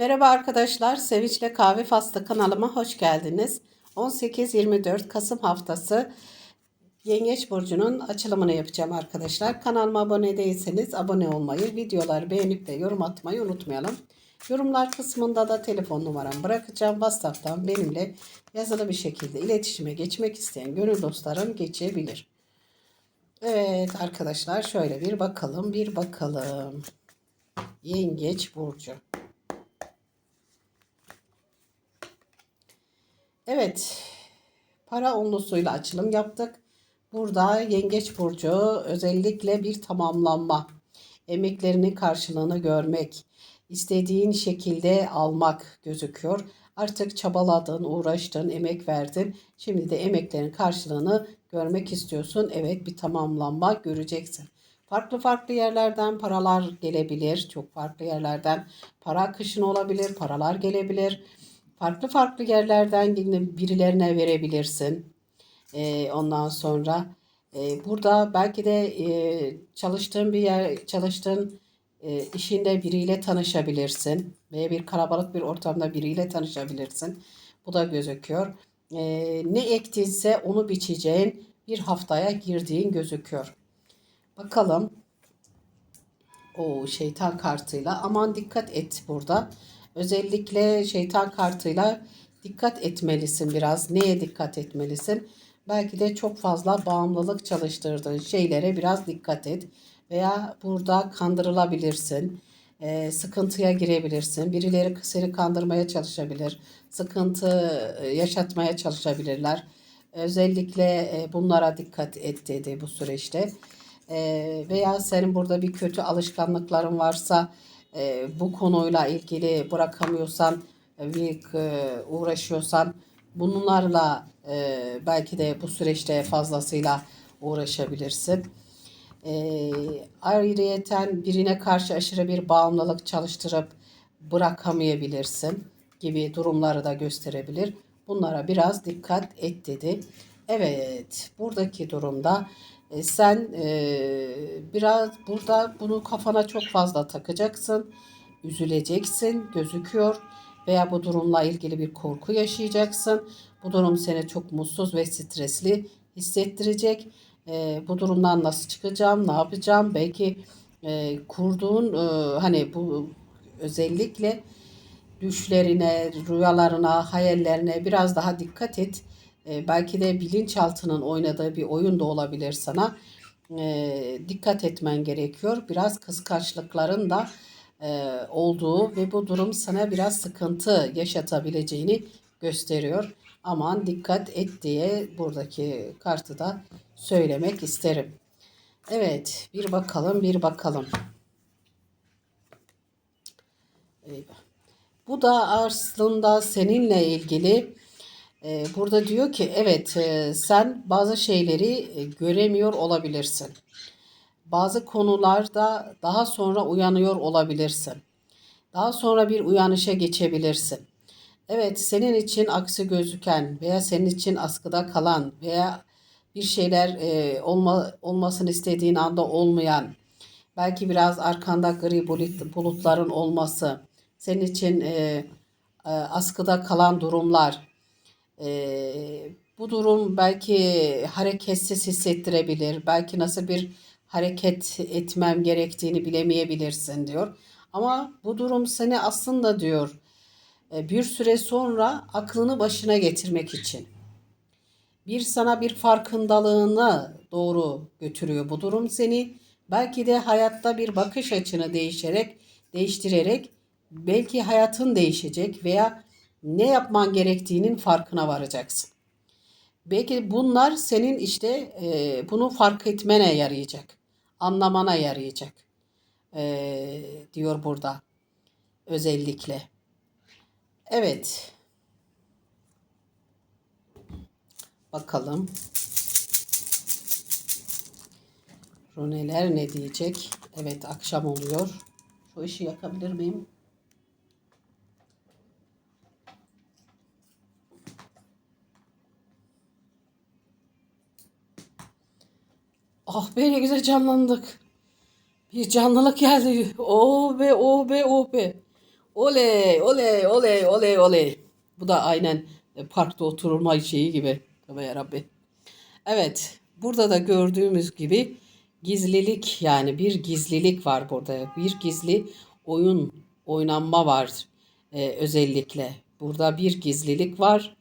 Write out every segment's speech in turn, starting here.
Merhaba arkadaşlar, Sevinçle Kahve Faslı kanalıma hoş geldiniz. 18-24 Kasım haftası Yengeç Burcu'nun açılımını yapacağım arkadaşlar. Kanalıma abone değilseniz abone olmayı, videoları beğenip de yorum atmayı unutmayalım. Yorumlar kısmında da telefon numaramı bırakacağım. WhatsApp'tan benimle yazılı bir şekilde iletişime geçmek isteyen gönül dostlarım geçebilir. Evet arkadaşlar şöyle bir bakalım, bir bakalım. Yengeç Burcu. Evet. Para onlusuyla açılım yaptık. Burada Yengeç Burcu özellikle bir tamamlanma, emeklerinin karşılığını görmek, istediğin şekilde almak gözüküyor. Artık çabaladın, uğraştın, emek verdin. Şimdi de emeklerin karşılığını görmek istiyorsun. Evet bir tamamlanma göreceksin. Farklı farklı yerlerden paralar gelebilir. Çok farklı yerlerden para akışın olabilir, paralar gelebilir farklı farklı yerlerden birilerine verebilirsin. Ee, ondan sonra e, burada belki de e, çalıştığın bir yer, çalıştığın e, işinde biriyle tanışabilirsin. Veya bir kalabalık bir ortamda biriyle tanışabilirsin. Bu da gözüküyor. E, ne ektinse onu biçeceğin bir haftaya girdiğin gözüküyor. Bakalım. O şeytan kartıyla aman dikkat et burada. Özellikle şeytan kartıyla dikkat etmelisin biraz. Neye dikkat etmelisin? Belki de çok fazla bağımlılık çalıştırdığın şeylere biraz dikkat et. Veya burada kandırılabilirsin. E, sıkıntıya girebilirsin. Birileri seni kandırmaya çalışabilir. Sıkıntı e, yaşatmaya çalışabilirler. Özellikle e, bunlara dikkat et dedi bu süreçte. E, veya senin burada bir kötü alışkanlıkların varsa e, bu konuyla ilgili bırakamıyorsan, e, bir e, uğraşıyorsan bunlarla e, belki de bu süreçte fazlasıyla uğraşabilirsin. E, ayrıyeten birine karşı aşırı bir bağımlılık çalıştırıp bırakamayabilirsin gibi durumları da gösterebilir. Bunlara biraz dikkat et dedi. Evet, buradaki durumda e, sen e, biraz burada bunu kafana çok fazla takacaksın. Üzüleceksin gözüküyor veya bu durumla ilgili bir korku yaşayacaksın. Bu durum seni çok mutsuz ve stresli hissettirecek. E, bu durumdan nasıl çıkacağım, ne yapacağım? Belki e, kurduğun e, hani bu özellikle düşlerine, rüyalarına, hayallerine biraz daha dikkat et e, belki de bilinçaltının oynadığı bir oyun da olabilir sana. E, dikkat etmen gerekiyor. Biraz kıskançlıkların da e, olduğu ve bu durum sana biraz sıkıntı yaşatabileceğini gösteriyor. Aman dikkat et diye buradaki kartı da söylemek isterim. Evet, bir bakalım, bir bakalım. Eyvah. Bu da aslında seninle ilgili burada diyor ki evet e, sen bazı şeyleri e, göremiyor olabilirsin. Bazı konularda daha sonra uyanıyor olabilirsin. Daha sonra bir uyanışa geçebilirsin. Evet senin için aksi gözüken veya senin için askıda kalan veya bir şeyler e, olma, olmasını istediğin anda olmayan, belki biraz arkanda gri bulut, bulutların olması, senin için e, e, askıda kalan durumlar, ee, bu durum belki hareketsiz hissettirebilir. Belki nasıl bir hareket etmem gerektiğini bilemeyebilirsin diyor. Ama bu durum seni aslında diyor e, bir süre sonra aklını başına getirmek için bir sana bir farkındalığına doğru götürüyor bu durum seni. Belki de hayatta bir bakış açını değişerek, değiştirerek belki hayatın değişecek veya ne yapman gerektiğinin farkına varacaksın. Belki bunlar senin işte e, bunu fark etmene yarayacak. Anlamana yarayacak. E, diyor burada. Özellikle. Evet. Bakalım. Runeler ne diyecek? Evet akşam oluyor. Şu işi yakabilir miyim? Ah be ne güzel canlandık. Bir canlılık geldi. Oh be oh be oh be. Oley, oley, oley, oley, oley. Bu da aynen e, parkta oturulma şeyi gibi. Tabii yarabbi. Evet, burada da gördüğümüz gibi gizlilik yani bir gizlilik var burada. Bir gizli oyun oynanma var e, özellikle. Burada bir gizlilik var,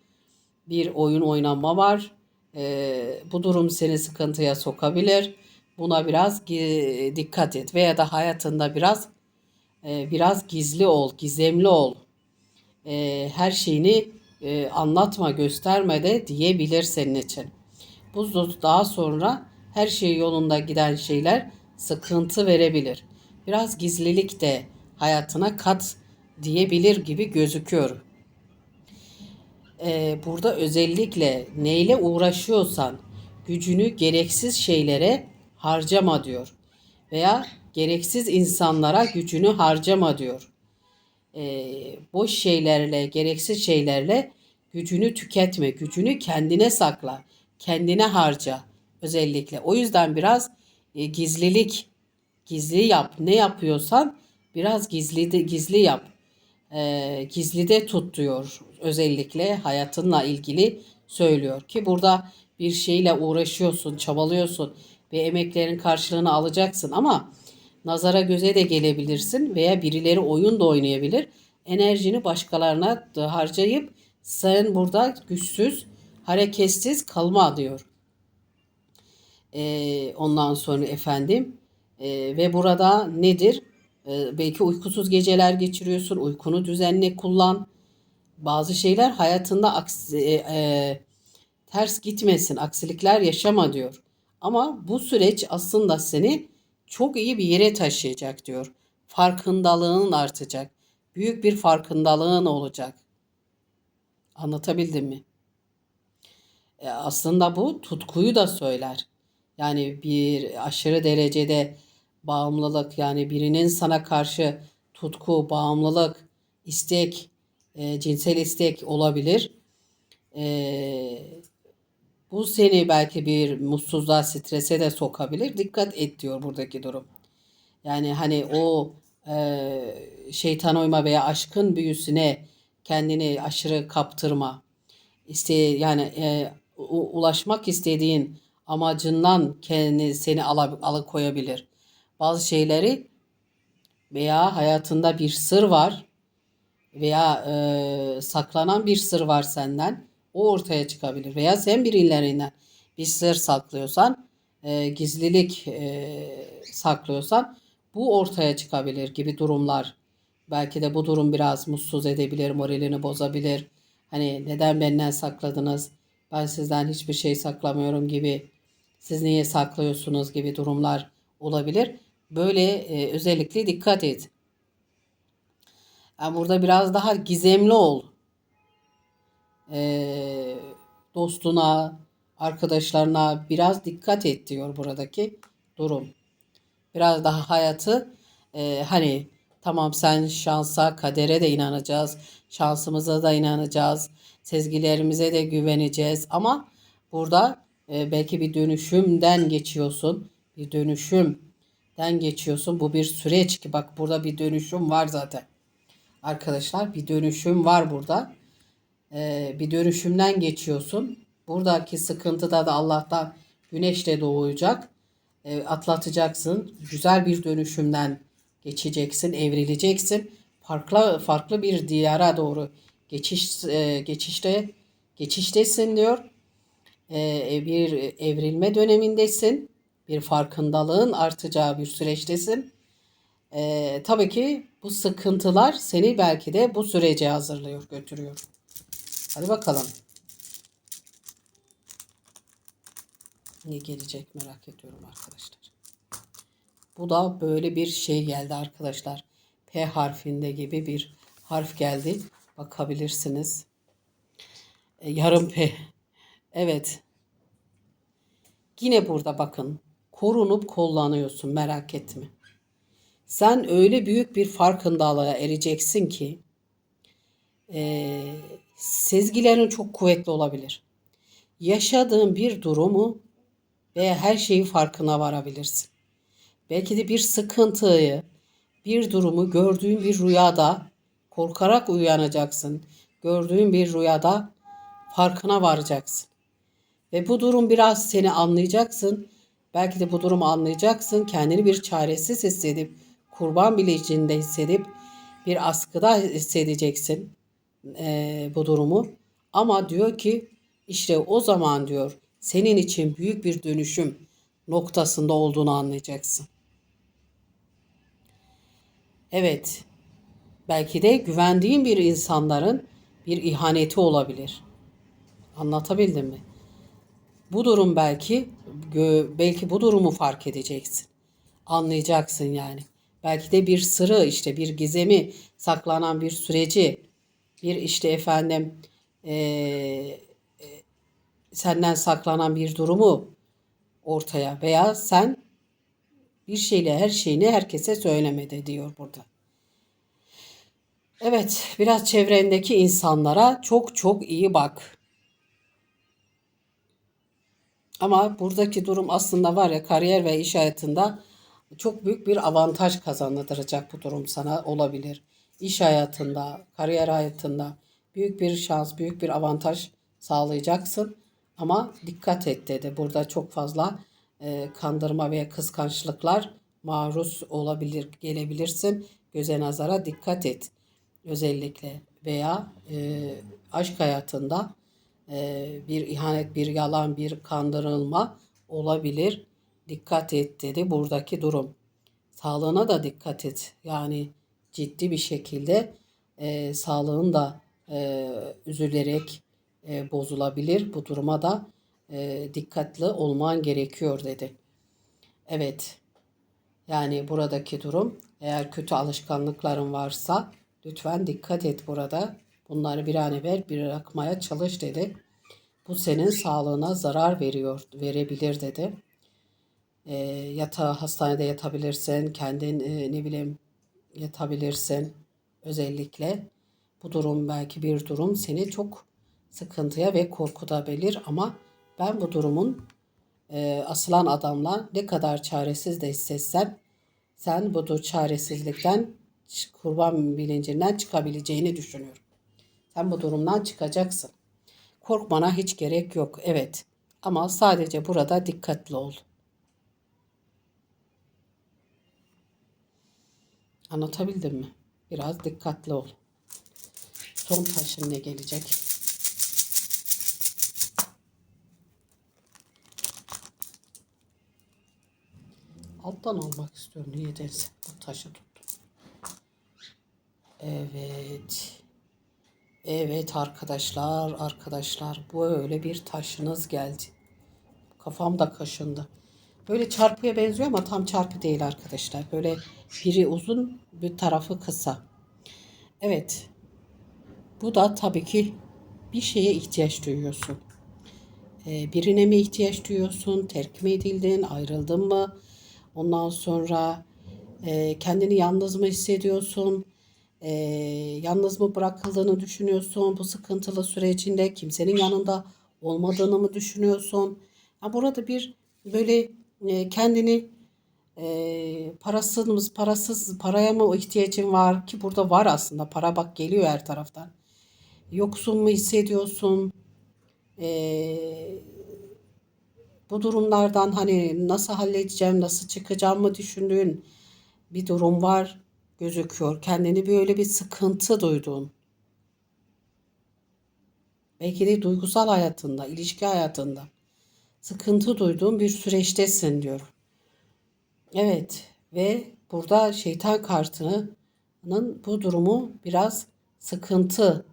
bir oyun oynanma var. E, bu durum seni sıkıntıya sokabilir. Buna biraz dikkat et veya da hayatında biraz e, biraz gizli ol, gizemli ol. E, her şeyini e, anlatma, gösterme de diyebilir senin için. Bu daha sonra her şey yolunda giden şeyler sıkıntı verebilir. Biraz gizlilik de hayatına kat diyebilir gibi gözüküyor. Ee, burada özellikle neyle uğraşıyorsan gücünü gereksiz şeylere harcama diyor. Veya gereksiz insanlara gücünü harcama diyor. Ee, boş şeylerle, gereksiz şeylerle gücünü tüketme, gücünü kendine sakla, kendine harca özellikle. O yüzden biraz e, gizlilik, gizli yap. Ne yapıyorsan biraz gizli gizli yap. E, gizli de tut diyor. Özellikle hayatınla ilgili söylüyor ki burada bir şeyle uğraşıyorsun, çabalıyorsun ve emeklerin karşılığını alacaksın ama nazara göze de gelebilirsin veya birileri oyun da oynayabilir. Enerjini başkalarına harcayıp sen burada güçsüz, hareketsiz kalma diyor. Ee, ondan sonra efendim e, ve burada nedir? Ee, belki uykusuz geceler geçiriyorsun. Uykunu düzenli kullan. Bazı şeyler hayatında aksi, e, e, ters gitmesin, aksilikler yaşama diyor. Ama bu süreç aslında seni çok iyi bir yere taşıyacak diyor. Farkındalığın artacak. Büyük bir farkındalığın olacak. Anlatabildim mi? E, aslında bu tutkuyu da söyler. Yani bir aşırı derecede bağımlılık yani birinin sana karşı tutku, bağımlılık, istek, e, cinsel istek olabilir. E, bu seni belki bir mutsuzluğa, strese de sokabilir. Dikkat et diyor buradaki durum. Yani hani o e, şeytan uyma veya aşkın büyüsüne kendini aşırı kaptırma. İste yani e, ulaşmak istediğin amacından kendini seni ala, alıkoyabilir. Bazı şeyleri veya hayatında bir sır var veya e, saklanan bir sır var senden. O ortaya çıkabilir. Veya sen birilerinden bir sır saklıyorsan, e, gizlilik e, saklıyorsan bu ortaya çıkabilir gibi durumlar. Belki de bu durum biraz mutsuz edebilir, moralini bozabilir. Hani neden benden sakladınız? Ben sizden hiçbir şey saklamıyorum gibi. Siz niye saklıyorsunuz gibi durumlar olabilir. Böyle e, özellikle dikkat et. Yani burada biraz daha gizemli ol. E, dostuna, arkadaşlarına biraz dikkat et diyor buradaki durum. Biraz daha hayatı e, hani tamam sen şansa, kadere de inanacağız. Şansımıza da inanacağız. Sezgilerimize de güveneceğiz. Ama burada e, belki bir dönüşümden geçiyorsun. Bir dönüşümden geçiyorsun. Bu bir süreç ki bak burada bir dönüşüm var zaten. Arkadaşlar bir dönüşüm var burada. E, bir dönüşümden geçiyorsun. Buradaki sıkıntıda da Allah'tan güneşle doğacak. E, atlatacaksın. Güzel bir dönüşümden geçeceksin, evrileceksin. Farklı farklı bir diyara doğru geçiş e, geçişte geçiştesin diyor. E, bir evrilme dönemindesin. Bir farkındalığın artacağı bir süreçtesin. E, tabii ki bu sıkıntılar seni belki de bu sürece hazırlıyor, götürüyor. Hadi bakalım. Ne gelecek merak ediyorum arkadaşlar. Bu da böyle bir şey geldi arkadaşlar. P harfinde gibi bir harf geldi. Bakabilirsiniz. E, yarım P. Evet. Yine burada bakın. Korunup kullanıyorsun merak etme. Sen öyle büyük bir farkındalığa ereceksin ki e, sezgilerin çok kuvvetli olabilir. Yaşadığın bir durumu veya her şeyin farkına varabilirsin. Belki de bir sıkıntıyı, bir durumu gördüğün bir rüyada Korkarak uyanacaksın. Gördüğün bir rüyada farkına varacaksın. Ve bu durum biraz seni anlayacaksın. Belki de bu durumu anlayacaksın. Kendini bir çaresiz hissedip, kurban bilincinde hissedip, bir askıda hissedeceksin eee, bu durumu. Ama diyor ki işte o zaman diyor senin için büyük bir dönüşüm noktasında olduğunu anlayacaksın. Evet, belki de güvendiğin bir insanların bir ihaneti olabilir. Anlatabildim mi? Bu durum belki belki bu durumu fark edeceksin. Anlayacaksın yani. Belki de bir sırrı işte bir gizemi saklanan bir süreci bir işte efendim eee, senden saklanan bir durumu ortaya veya sen bir şeyle her şeyini herkese söylemedi diyor burada. Evet, biraz çevrendeki insanlara çok çok iyi bak. Ama buradaki durum aslında var ya kariyer ve iş hayatında çok büyük bir avantaj kazandıracak bu durum sana olabilir. İş hayatında, kariyer hayatında büyük bir şans, büyük bir avantaj sağlayacaksın. Ama dikkat et dedi. Burada çok fazla e, kandırma ve kıskançlıklar maruz olabilir, gelebilirsin. Göze nazara dikkat et özellikle veya e, aşk hayatında bir ihanet, bir yalan, bir kandırılma olabilir. Dikkat et dedi buradaki durum. Sağlığına da dikkat et. Yani ciddi bir şekilde e, sağlığın da e, üzülerek e, bozulabilir. Bu duruma da e, dikkatli olman gerekiyor dedi. Evet. Yani buradaki durum eğer kötü alışkanlıkların varsa lütfen dikkat et burada. Bunları bir an evvel bırakmaya çalış dedi. Bu senin sağlığına zarar veriyor, verebilir dedi. E, yatağa, hastanede yatabilirsin, kendin e, ne bileyim yatabilirsin özellikle. Bu durum belki bir durum seni çok sıkıntıya ve korkutabilir ama ben bu durumun e, asılan adamla ne kadar çaresiz de hissetsen sen bu çaresizlikten kurban bilincinden çıkabileceğini düşünüyorum. Sen bu durumdan çıkacaksın. Korkmana hiç gerek yok. Evet. Ama sadece burada dikkatli ol. Anlatabildim mi? Biraz dikkatli ol. Son taşın ne gelecek? Alttan almak istiyorum niyedense. Bu taşı tuttum. Evet. Evet arkadaşlar, arkadaşlar böyle bir taşınız geldi. Kafam da kaşındı. Böyle çarpıya benziyor ama tam çarpı değil arkadaşlar. Böyle biri uzun, bir tarafı kısa. Evet. Bu da tabii ki bir şeye ihtiyaç duyuyorsun. Ee, birine mi ihtiyaç duyuyorsun? Terk mi edildin? Ayrıldın mı? Ondan sonra e, kendini yalnız mı hissediyorsun? E, yalnız mı bırakıldığını düşünüyorsun? Bu sıkıntılı sürecinde kimsenin yanında olmadığını mı düşünüyorsun? Ha, burada bir böyle e, kendini e, parasız mı parasız paraya mı ihtiyacın var ki burada var aslında para bak geliyor her taraftan. Yoksun mu hissediyorsun? E, bu durumlardan hani nasıl halledeceğim, nasıl çıkacağım mı düşündüğün bir durum var gözüküyor. Kendini böyle bir sıkıntı duyduğun. Belki de duygusal hayatında, ilişki hayatında sıkıntı duyduğun bir süreçtesin diyor. Evet ve burada şeytan kartının bu durumu biraz sıkıntı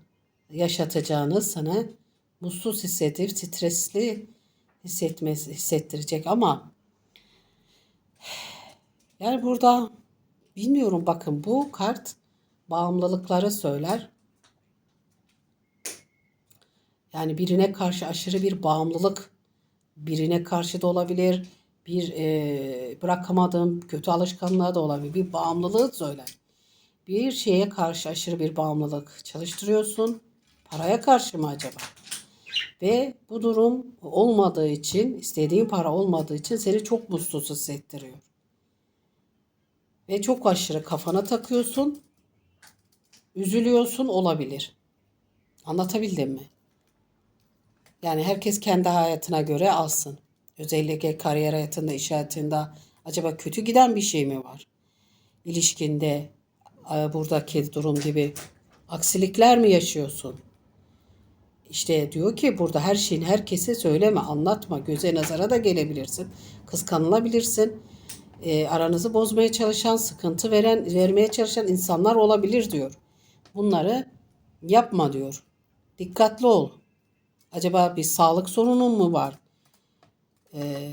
yaşatacağını sana mutsuz hissedip stresli hissetmesi hissettirecek ama yani burada bilmiyorum bakın bu kart bağımlılıkları söyler. Yani birine karşı aşırı bir bağımlılık birine karşı da olabilir. Bir e, bırakamadığım kötü alışkanlığa da olabilir. Bir bağımlılığı söyler. Bir şeye karşı aşırı bir bağımlılık çalıştırıyorsun. Paraya karşı mı acaba? Ve bu durum olmadığı için, istediğin para olmadığı için seni çok mutsuz hissettiriyor. Ve çok aşırı kafana takıyorsun. Üzülüyorsun olabilir. Anlatabildim mi? Yani herkes kendi hayatına göre alsın. Özellikle kariyer hayatında, iş hayatında acaba kötü giden bir şey mi var? İlişkinde e, buradaki durum gibi aksilikler mi yaşıyorsun? İşte diyor ki burada her şeyin herkese söyleme, anlatma. Göze nazara da gelebilirsin. Kıskanılabilirsin. E, aranızı bozmaya çalışan, sıkıntı veren, vermeye çalışan insanlar olabilir diyor. Bunları yapma diyor. Dikkatli ol. Acaba bir sağlık sorunun mu var? Ee,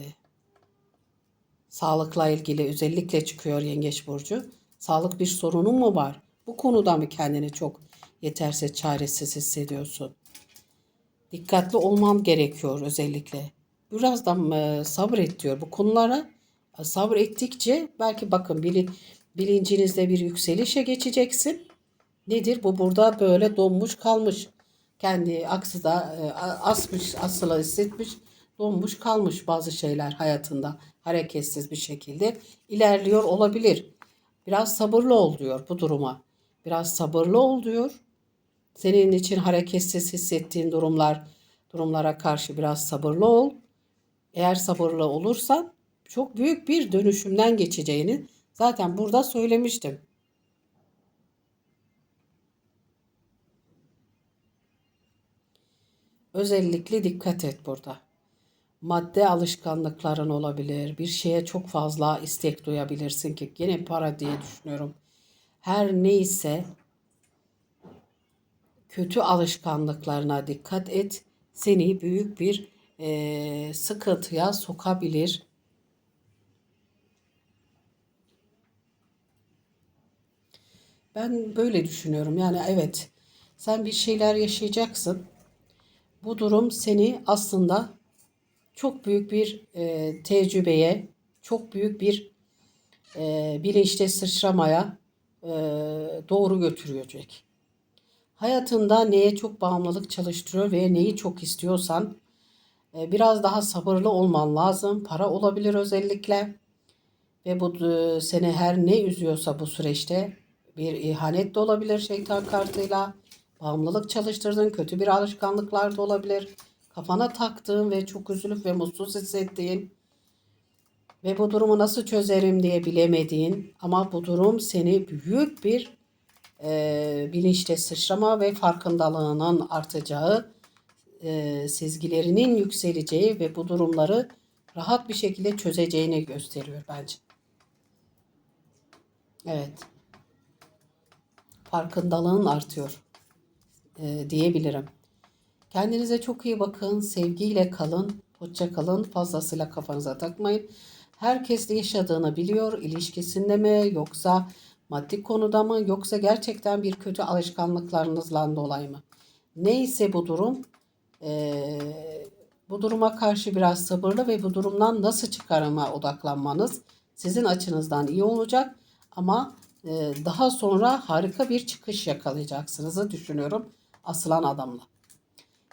sağlıkla ilgili özellikle çıkıyor Yengeç Burcu. Sağlık bir sorunun mu var? Bu konuda mı kendini çok yetersiz, çaresiz hissediyorsun? Dikkatli olman gerekiyor özellikle. Biraz da e, sabret diyor. Bu konulara sabrettikçe belki bakın bili, bilincinizde bir yükselişe geçeceksin. Nedir? Bu burada böyle donmuş kalmış. Kendi aksıda e, asmış, asılı hissetmiş, donmuş kalmış bazı şeyler hayatında hareketsiz bir şekilde ilerliyor olabilir. Biraz sabırlı ol diyor bu duruma. Biraz sabırlı ol diyor. Senin için hareketsiz hissettiğin durumlar, durumlara karşı biraz sabırlı ol. Eğer sabırlı olursan çok büyük bir dönüşümden geçeceğini zaten burada söylemiştim. Özellikle dikkat et burada. Madde alışkanlıkların olabilir. Bir şeye çok fazla istek duyabilirsin ki yine para diye düşünüyorum. Her neyse kötü alışkanlıklarına dikkat et. Seni büyük bir e, sıkıntıya sokabilir. Ben böyle düşünüyorum. Yani evet sen bir şeyler yaşayacaksın. Bu durum seni aslında çok büyük bir e, tecrübeye, çok büyük bir e, bilinçte sıçramaya e, doğru götürecek. Hayatında neye çok bağımlılık çalıştırıyor ve neyi çok istiyorsan e, biraz daha sabırlı olman lazım. Para olabilir özellikle ve bu e, seni her ne üzüyorsa bu süreçte bir ihanet de olabilir şeytan kartıyla. Bağımlılık çalıştırdığın kötü bir alışkanlıklar da olabilir. Kafana taktığın ve çok üzülüp ve mutsuz hissettiğin ve bu durumu nasıl çözerim diye bilemediğin ama bu durum seni büyük bir e, bilinçte sıçrama ve farkındalığının artacağı, e, sezgilerinin yükseleceği ve bu durumları rahat bir şekilde çözeceğini gösteriyor bence. Evet. Farkındalığın artıyor e, diyebilirim. Kendinize çok iyi bakın. Sevgiyle kalın. Hoşça kalın. Fazlasıyla kafanıza takmayın. Herkes de yaşadığını biliyor. İlişkisinde mi yoksa maddi konuda mı yoksa gerçekten bir kötü alışkanlıklarınızla dolayı mı? Neyse bu durum e, bu duruma karşı biraz sabırlı ve bu durumdan nasıl çıkarıma odaklanmanız sizin açınızdan iyi olacak ama daha sonra harika bir çıkış yakalayacaksınızı düşünüyorum asılan adamla.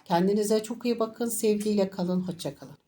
Kendinize çok iyi bakın. Sevgiyle kalın. Hoşça kalın.